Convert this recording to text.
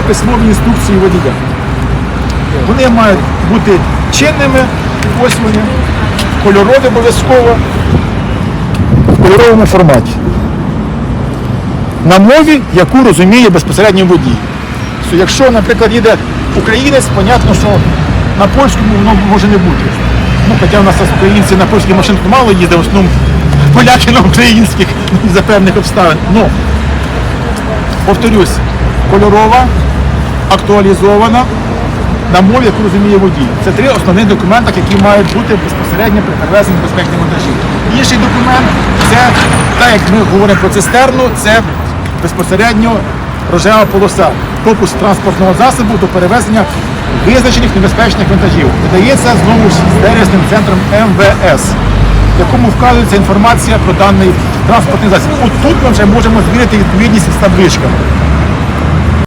письмові інструкції водія. Вони мають бути чинними, ось кольорові обов'язково, в кольоровому форматі. На мові, яку розуміє безпосередньо водій. Якщо, наприклад, їде українець, понятно, що на польському воно може не бути. Ну, хоча в нас українці на польських машинах мало їздять, в основному поляки на українських за певних обставин. Ну, повторюсь, кольорова, актуалізована на мові, яку розуміє водій. Це три основних документи, які мають бути безпосередньо при перевезенні безпечних вантажів. Інший документ це, так як ми говоримо про цистерну, це безпосередньо рожева полоса, пропуск транспортного засобу до перевезення визначених небезпечних вантажів. Видається знову ж з сервісним центром МВС, в якому вказується інформація про даний транспортний засіб. От тут ми вже можемо звірити відповідність з табличками.